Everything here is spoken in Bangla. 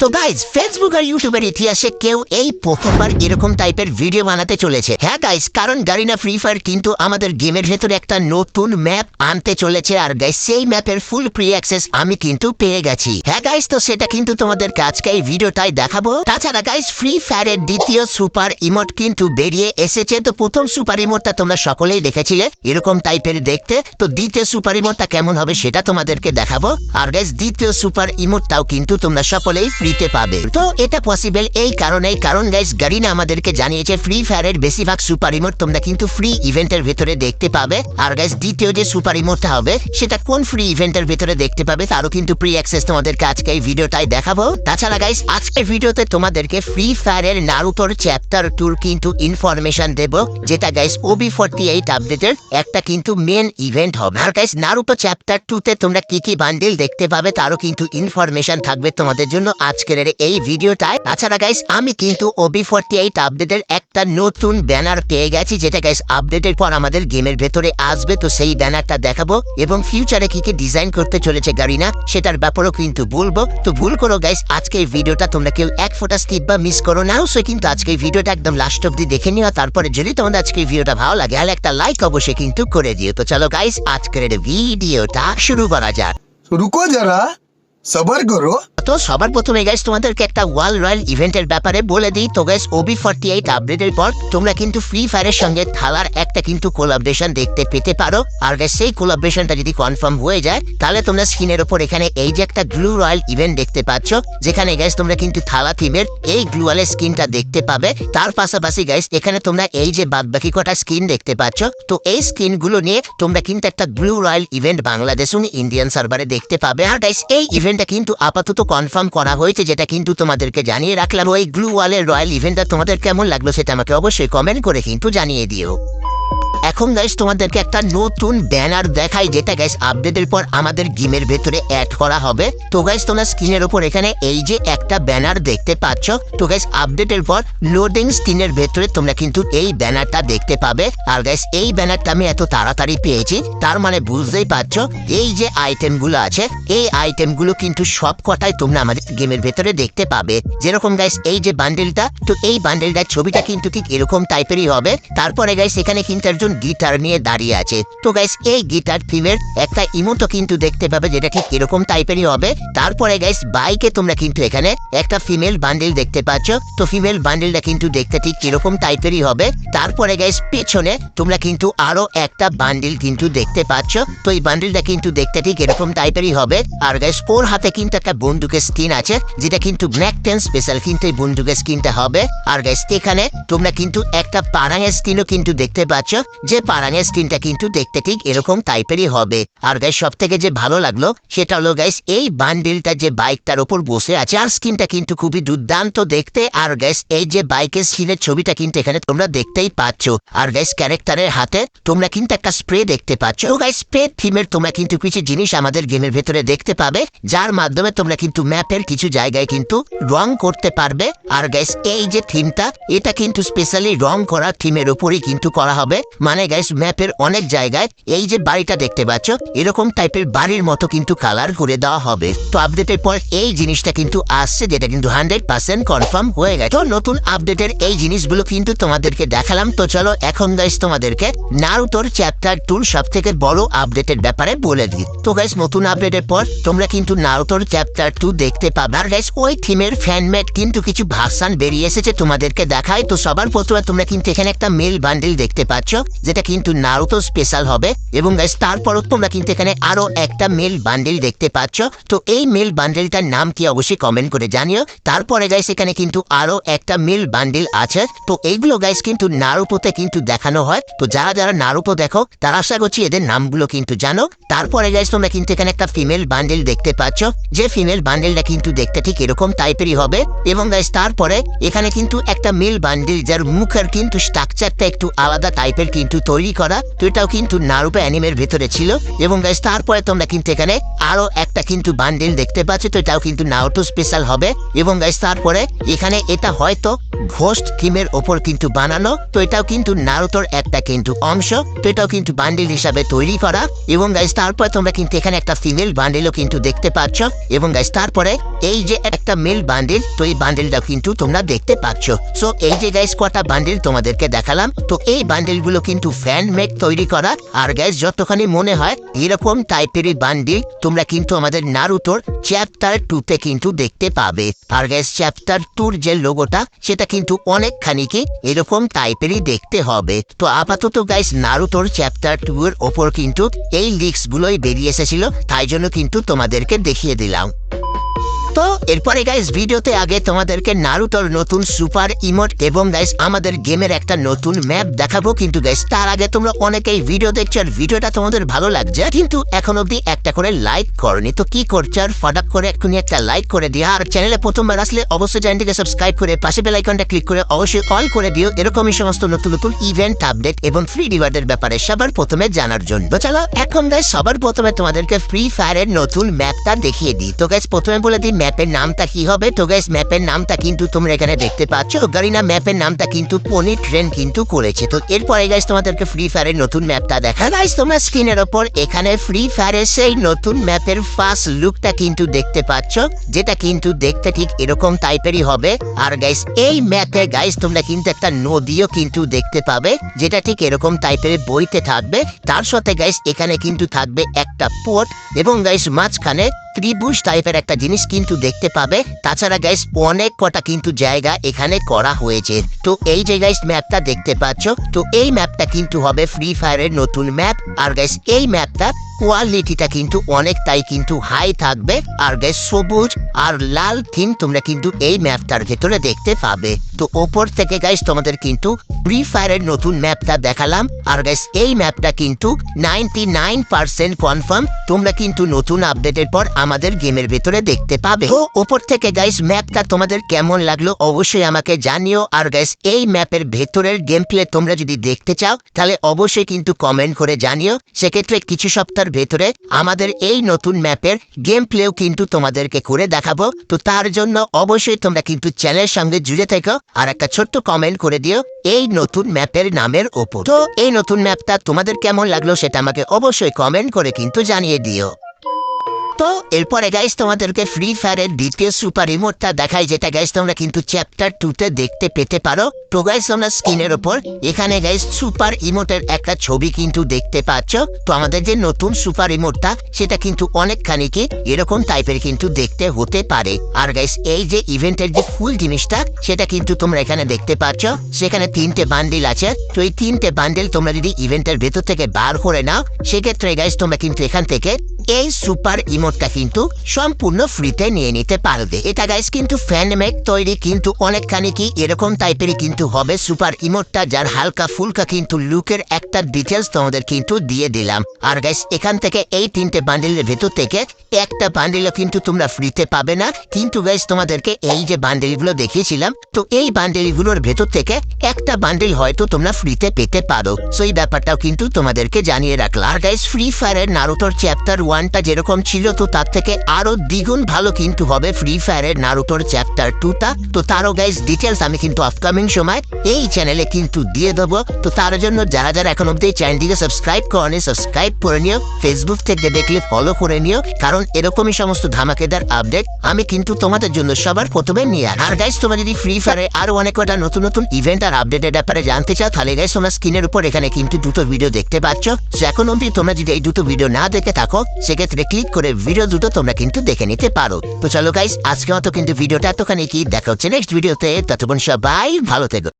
তো গাইজ ফেসবুক আর ইউটিউবের ইতিহাসে কেউ এই প্রথমবার এরকম টাইপের ভিডিও বানাতে চলেছে। হ্যাঁ গাইজ কারণ গারিনা ফ্রি ফায়ার কিন্তু আমাদের গেমের ভেতরে একটা নতুন ম্যাপ আনতে চলেছে আর গাইজ সেই ম্যাপের ফুল প্রি অ্যাক্সেস আমি কিন্তু পেয়ে গেছি। হ্যাঁ গাইজ তো সেটা কিন্তু তোমাদের আজকে এই ভিডিওটাই দেখাবো। তাছাড়া গাইজ ফ্রি ফায়ারের দ্বিতীয় সুপার ইমোট কিন্তু বেরিয়ে এসেছে। তো প্রথম সুপার ইমোটটা তোমরা সকলেই দেখেছিলে, এরকম টাইপের দেখতে। তো দ্বিতীয় সুপার ইমোটটা কেমন হবে সেটা তোমাদেরকে দেখাবো। আর গাইজ দ্বিতীয় সুপার ইমোটটাও কিন্তু তোমরা সকলেই ফ্রিতে পাবে। তো এটা পসিবল এই কারণে কারণ গাইজ গারিনা আমাদেরকে জানিয়েছে ফ্রি ফায়ারের বেশিরভাগ সুপার ইমোট তোমরা কিন্তু ফ্রি ইভেন্টের ভেতরে দেখতে পাবে। আর গাইজ দ্বিতীয় যে সুপার ইমোটটা হবে, সেটা কোন ফ্রি ইভেন্টের ভেতরে দেখতে পাবে তারও কিন্তু প্রি অ্যাক্সেস তোমাদেরকে আজকে এই ভিডিওটাই দেখাবো। তাছাড়া গাইজ আজকের ভিডিওতে তোমাদেরকে ফ্রি ফায়ারের নারুতোর চ্যাপ্টার টুর কিন্তু ইনফরমেশন দেব, যেটা গাইজ ওবি ফোরটি এইট আপডেটের একটা কিন্তু মেন ইভেন্ট হবে। আর গাইস নারুতো চ্যাপ্টার টুতে তোমরা কি কি বান্ডিল দেখতে পাবে তারও কিন্তু ইনফরমেশন থাকবে তোমাদের জন্য আজকের এই ভিডিওটায়। তাছাড়া গাইস আমি কিন্তু ওবি ফোরটি এইট আপডেটের একটা নতুন ব্যানার পেয়ে গেছি, যেটা গাইস আপডেটের পর আমাদের গেমের ভেতরে আসবে, তো সেই ব্যানারটা দেখাবো। এবং ফিউচারে কি কি ডিজাইন করতে চলেছে গাড়ি না সেটার ব্যাপারও কিন্তু বলব। তো ভুল করো গাইস আজকে এই ভিডিওটা তোমরা কেউ এক ফোটা স্কিপ বা মিস করো না। সে কিন্তু আজকে এই ভিডিওটা একদম লাস্ট অব্দি দেখে নিও তারপরে যদি তোমাদের আজকে এই ভিডিওটা ভালো লাগে, তাহলে একটা লাইক অবশ্যই কিন্তু করে দিও। তো চলো গাইস আজকের ভিডিওটা শুরু করা যাক। রুকো যারা, সবার করো। তো সবার প্রথমে গাইস তোমাদেরকে একটা ওয়াল রয়্যাল ইভেন্টের ব্যাপারে বলে দিই। তো গাইস ওবি ফর্টি এইট আপডেটের পর তোমরা কিন্তু ফ্রি ফায়ারের সঙ্গে থালার একটা কিন্তু কোলাবরেশন দেখতে পেতে পারো। আর গাইস সেই কোলাবরেশনটা যদি কনফার্ম হয়ে যায়, তাহলে তোমরা স্ক্রিনের ওপর এখানে এই যে একটা গ্লু রয়্যাল ইভেন্ট দেখতে পাচ্ছ। যেখানে গাইস তোমরা কিন্তু থালা থিমের এই গ্লুয়ালের স্কিনটা দেখতে পাবে। তার পাশাপাশি গাইস এখানে তোমরা এই যে বাদ বাকি কটা স্কিন দেখতে পাচ্ছ। তো এই স্কিনগুলো নিয়ে তোমরা কিন্তু একটা glue royal event Bangladesh Indian সার্ভারে দেখতে পাবে। আর গাইস এই ইভেন্টটা কিন্তু আপাতত কনফার্ম করা হয়েছে, যেটা কিন্তু তোমাদেরকে জানিয়ে রাখলাম। ওই গ্লু ওয়ালের রয়্যাল ইভেন্টটা তোমাদের কেমন লাগল সেটা আমাকে অবশ্যই কমেন্ট করে কিন্তু জানিয়ে দিও। এখন গাইস তোমাদেরকে একটা নতুন ব্যানার দেখাই, যেটা গাইস আপডেটের পর আমাদের গেমের ভেতরে অ্যাড করা হবে। তো গাইস তোমরা স্ক্রিনের উপর এখানে এই যে একটা ব্যানার দেখতে পাচ্ছ, তো গাইস আপডেটের পর লোডিং স্ক্রিনের ভেতরে তোমরা কিন্তু এই ব্যানারটা দেখতে পাবে। আর গাইস এই ব্যানারটা আমি এত তাড়াতাড়ি পেয়েছি, তার মানে বুঝতেই পারছ, এই যে আইটেমগুলো আছে, এই আইটেমগুলো কিন্তু সব কটাই তোমরা আমাদের গেমের ভেতরে দেখতে পাবে। যেরকম গাইস এই যে বান্ডেলটা তো এই বান্ডেলটার ছবিটা কিন্তু ঠিক এরকম টাইপেরই হবে। তারপরে গাইস এখানে কিন্তু একজন গিটার নিয়ে দাঁড়িয়ে আছে। তো গাইস এই গিটার থিমের একটা ইমোটো কিন্তু দেখতে পাবে যেটা ঠিক এরকম টাইপেরই হবে। তারপরে গাইস বাইকে তোমরা কিন্তু এখানে একটা ফিমেল বান্ডেল দেখতে পাচ্ছ। তো ফিমেল বান্ডেলটা কিন্তু দেখতে ঠিক এরকম টাইপেরই হবে। তারপরে গাইস পেছনে তোমরা কিন্তু আরও একটা বান্ডেল কিন্তু দেখতে পাচ্ছ। তো এই বান্ডেলটা কিন্তু দেখতে ঠিক এরকম টাইপেরই হবে। আর গাইস ওর হাতে কিন্তু একটা বন্দুকের স্কিন আছে, যেটা কিন্তু ব্ল্যাক টেন স্পেশাল কিন্তু এই বন্দুকের স্কিনটা হবে। আর গাইস এখানে তোমরা কিন্তু একটা পাড়াঙের স্কিনও কিন্তু দেখতে পাচ্ছ। যে পাড়াঙের স্কিনটা কিন্তু দেখতে ঠিক এরকম টাইপেরই হবে। আর গাইস সব থেকে যে ভালো লাগল, সেটা হলো গাইস এই বান্ডিলটা যে বাইকটার ওপর বসে আছে, আর স্কিনটা কিন্তু খুবই দুর্দান্ত দেখতে। আর গাইস এই যে বাইকের স্কিনের ছবিটা কিন্তু এখানে তোমরা দেখতেই পাচ্ছ। আর গাইস ক্যারেক্টারের হাতে তোমরা কিন্তু একটা স্প্রে দেখতে পাচ্ছ। ও গাইস স্প্রে থিমের তোমরা কিন্তু কিছু জিনিস আমাদের গেমের ভেতরে দেখতে পাবে, যার মাধ্যমে তোমরা কিন্তু ম্যাপের কিছু জায়গায় কিন্তু রং করতে পারবে। আর গাইস এই যে থিমটা এটা কিন্তু স্পেশালি রং করা থিমের উপরই কিন্তু করা হবে। মানে গাইস ম্যাপের অনেক জায়গায় এই যে বাড়িটা দেখতে পাচ্ছ, এরকম টাইপের বাড়ির মতো কিন্তু কালার করে দেওয়া হবে। তো আপডেটের পর এই জিনিসটা কিন্তু আসছে, যেটা কিন্তু হান্ড্রেড পার্সেন্ট কনফার্ম হয়ে গেছে। তো নতুন আপডেটের এই জিনিসগুলো কিন্তু তোমাদেরকে দেখালাম। তো চলো এখন গাইস তোমাদেরকে নারুতোর চ্যাপ্টার টুর সব থেকে বড় আপডেটের ব্যাপারে বলে দিই। তো গাইস নতুন আপডেটের পর তোমরা কিন্তু নারুতোর চ্যাপ্টার টু দেখতে পাবে। আর গাইস ওই থিমের ফ্যানমেড কিন্তু কিছু ভার্সান বেরিয়ে এসেছে তোমাদেরকে দেখায়। তো সবার প্রথমে তোমরা কিন্তু এখানে একটা মেল বান্ডেল দেখতে পাচ্ছ। যেটা কিন্তু নারুতো স্পেশাল হবে। এবং গাইস তারপরও তোমরা কিন্তু এখানে আরও একটা মেল বান্ডেল দেখতে পাচ্ছ। তো এই মেল বান্ডেলটার নাম কি অবশ্যই কমেন্ট করে জানিও। তারপরে গাইস এখানে কিন্তু আরও একটা মেল বান্ডেল আছে। তো এইগুলো গাইস কিন্তু নারুপোতে কিন্তু দেখানো হয়। তো যারা যারা নারুপো দেখো, তারা আশা করছি এদের নামগুলো কিন্তু জানো। তারপরে গাইস তোমরা কিন্তু এখানে একটা ফিমেল বান্ডেল দেখতে পাচ্ছ। যে ফিমেল বান্ডেলটা কিন্তু দেখতে ঠিক এরকম টাইপেরই হবে। এবং গাইস তারপরে এখানে কিন্তু একটা মেল বান্ডেল যার মুখের কিন্তু স্ট্রাকচারটা একটু আলাদা টাইপের কিন্তু কিন্তু তৈরি করা তো এটাও কিন্তু নারুপা অ্যানিমের ভেতরে ছিল। এবং গাইস তারপরে তোমরা কিন্তু এখানে আরও একটা কিন্তু বান্ডেল দেখতে পাচ্ছ, তো এটাও কিন্তু নাওটো স্পেশাল হবে। এবং গাইস তারপরে এখানে এটা হয়তো ঘোস্ট থিমের ওপর কিন্তু বানানো, তো এটাও কিন্তু নারুতোর একটা কিন্তু অংশ, তো এটাও কিন্তু বান্ডিল হিসাবে তৈরি করা। এবং গাইস তারপরে তোমরা কিন্তু এখানে একটা ফিমেল বান্ডিলও কিন্তু দেখতে পাচ্ছ। এবং গাইস তারপরে এই যে একটা মেল বান্ডিল, তো এই বান্ডিলটাও কিন্তু তোমরা দেখতে পাচ্ছ। সো এই যে গাইস কটা বান্ডিল তোমাদেরকে দেখালাম, তো এই বান্ডিলগুলো কিন্তু ফ্যান মেক তৈরি করা, আর গাইস যতখানি মনে হয়, এরকম টাইপেরই বান্ডিল তোমরা কিন্তু আমাদের নারুতোর চ্যাপ্টার টুতে কিন্তু দেখতে পাবে। আর গাইস চ্যাপ্টার টুর যে লোগোটা সেটা কিন্তু অনেকখানি কি এরকম টাইপেরই দেখতে হবে। তো আপাতত গাইস নারুতোর চ্যাপ্টার টু এর ওপর কিন্তু এই লিক্স গুলোই বেরিয়ে এসেছিল, তাই জন্য কিন্তু তোমাদেরকে দেখিয়ে দিলাম। তো, এরপরে গাইস ভিডিওতে আগে তোমাদেরকে নারুতোর নতুন সুপার ইমোট এবং গাইস আমাদের গেমের একটা নতুন ম্যাপ দেখাবো। কিন্তু গাইস তার আগে তোমরা অনেকেই ভিডিও দেখছ আর ভিডিওটা তোমাদের ভালো লাগছে। কিন্তু এখন অবধি একটা করে লাইক করনি। তো কি করছ আর ফটাক করে এক্ষুনি একটা লাইক করে দিও। আর চ্যানেলে প্রথমবার আসলে অবশ্যই চ্যানেলটিকে সাবস্ক্রাইব করে পাশে বেল আইকনটা ক্লিক করে অবশ্যই অল করে দিও। এরকমই সমস্ত নতুন নতুন ইভেন্ট আপডেট এবং ফ্রি রিওয়ার্ডের ব্যাপারে সবার প্রথমে জানার জন্য। চলো, এখন গাইস সবার প্রথমে তোমাদেরকে ফ্রি ফায়ারের নতুন ম্যাপটা দেখিয়ে দিই। তো গাইস প্রথমে বলে দিই ম্যাপের নামটা কি হবে? তো গাইস ম্যাপের নামটা কিন্তু তোমরা এখানে দেখতে পাচ্ছ। গারিনা ম্যাপের নামটা কিন্তু পনি ট্রেন কিন্তু করেছে। তো এরপরে গাইস তোমাদেরকে ফ্রি ফায়ারের নতুন ম্যাপটা দেখা। গাইস তোমরা স্ক্রিনের ওপর এখানে ফ্রি ফায়ারের সেই নতুন ম্যাপের ফার্স্ট লুকটা কিন্তু দেখতে পাচ্ছ, যেটা কিন্তু দেখতে ঠিক এরকম টাইপেরই হবে। আর গাইস এই ম্যাপে গাইস তোমরা কিন্তু একটা নদীও কিন্তু দেখতে পাবে, যেটা ঠিক এরকম টাইপের বইতে থাকবে। তার সাথে গাইস এখানে কিন্তু থাকবে একটা পোর্ট এবং গাইস মাঝখানে ত্রিভুজ টাইপের একটা জিনিস কিন্তু দেখতে পাবে। তাছাড়া গাইস অনেক কটা কিন্তু জায়গা এখানে করা হয়েছে। তো এই যে গাইস ম্যাপটা দেখতে পাচ্ছ, তো এই ম্যাপটা কিন্তু হবে ফ্রি ফায়ারের নতুন ম্যাপ আর গাইস এই ম্যাপটা কোয়ালিটিটা কিন্তু অনেকটাই কিন্তু হাই থাকবে। আর গাইস সবুজ আর লাল থিম তোমরা কিন্তু এই ম্যাপটার ভেতরে দেখতে পাবে। তো ওপর থেকে গাইস তোমাদের কিন্তু ফ্রি ফায়ারের নতুন ম্যাপটা দেখালাম। আর গাইস এই ম্যাপটা কিন্তু নাইনটি নাইন পার্সেন্ট কনফার্ম তোমরা কিন্তু নতুন আপডেটের পর আমাদের গেমের ভেতরে দেখতে পাবে। তো ওপর থেকে গাইস ম্যাপটা তোমাদের কেমন লাগল অবশ্যই আমাকে জানিও। আর গাইস এই ম্যাপের ভেতরের গেম প্লে তোমরা যদি দেখতে চাও, তাহলে অবশ্যই কিন্তু কমেন্ট করে জানিও। সেক্ষেত্রে কিছু সপ্তাহের ভেতরে আমাদের এই নতুন ম্যাপের গেম প্লেও কিন্তু তোমাদেরকে করে দেখাবো। তো তার জন্য অবশ্যই তোমরা কিন্তু চ্যানেলের সঙ্গে জুড়ে থেকো আর একটা ছোট্ট কমেন্ট করে দিও এই নতুন ম্যাপের নামের ওপর। তো এই নতুন ম্যাপটা তোমাদের কেমন লাগল সেটা আমাকে অবশ্যই কমেন্ট করে কিন্তু জানিয়ে দিও। তো, এরপরে গাইস তোমাদেরকে ফ্রি ফায়ারের দ্বিতীয় সুপার রিমোটটা দেখাই, যেটা গাইস তোমরা কিন্তু চ্যাপ্টার টুতে দেখতে পেতে পারো। তো গাইস তোমরা স্ক্রিনের ওপর এখানে গাইস সুপার ইমোটের একটা ছবি কিন্তু দেখতে পাচ্ছ। তো আমাদের যে নতুন সুপার ইমোটটা সেটা কিন্তু অনেকখানি কি এরকম টাইপের কিন্তু দেখতে হতে পারে। আর গাইস এই যে ইভেন্টের যে ফুল জিনিসটা, সেটা কিন্তু তোমরা এখানে দেখতে পাচ্ছ। সেখানে তিনটে বান্ডিল আছে। তো এই তিনটে বান্ডিল তোমরা যদি ইভেন্টের ভেতর থেকে বার করে নাও, সেক্ষেত্রে গাইস তোমরা কিন্তু এখান থেকে এই সুপার ইমোটটা কিন্তু সম্পূর্ণ ফ্রিতে নিয়ে নিতে পারবে। এটা গাইস কিন্তু ফ্যান মেক তৈরি কিন্তু অনেকখানি কি এরকম টাইপেরই কিন্তু হবে সুপার ইমোটটা যার হালকা ফুলকা কিন্তু লুকের একটা ডিটেলস তোমাদের কিন্তু দিয়ে দিলাম। আর গাইস এখান থেকে এই তিনটে বান্ডিলের ভেতর থেকে একটা বান্ডিলও কিন্তু তোমরা ফ্রিতে পাবে না। কিন্তু গাইস তোমাদেরকে এই যে বান্ডিলগুলো দেখিয়েছিলাম, তো এই বান্ডিলগুলোর ভেতর থেকে একটা বান্ডিল হয়তো তোমরা ফ্রিতে পেতে পারো। সো এই ব্যাপারটাও কিন্তু তোমাদেরকে জানিয়ে রাখলাম। আর গাইস ফ্রি ফায়ারের নারুতোর চ্যাপ্টার ওয়ানটা যেরকম ছিল, তো তার থেকে আরও দ্বিগুণ ভালো কিন্তু হবে ফ্রি ফায়ারের নারুতোর চ্যাপ্টার টুটা তো তারও গাইস ডিটেলস আমি কিন্তু আপকামিং সময় এই চ্যানেলে কিন্তু দিয়ে দেবো। তো তার জন্য যারা যারা এখন অব্দি চ্যানেলটিকে সাবস্ক্রাইব করেনি সাবস্ক্রাইব করে নিও। ফেসবুক থেকে দেখলে ফলো করে নিও। কারণ এরকমই সমস্ত ধামাকেদার আপডেট আমি কিন্তু তোমাদের জন্য সবার প্রথমে নিয়ে আর গাইস তোমরা যদি ফ্রি ফায়ারে আরও অনেক কটা নতুন নতুন ইভেন্ট আর আপডেটের ব্যাপারে জানতে চাও, তাহলে গাইস তোমরা স্ক্রিনের উপর এখানে কিন্তু দুটো ভিডিও দেখতে পাচ্ছ। এখন অব্দি তোমরা যদি এই দুটো ভিডিও না দেখে থাকো সেক্ষেত্রে ক্লিক করে ভিডিও দুটো তোমরা কিন্তু দেখে নিতে পারো। তো চলো গাইস আজকে মতো কিন্তু ভিডিওটা এতখানি কি? দেখা হচ্ছে নেক্সট ভিডিওতে ততক্ষণ সবাই ভালো থেকো।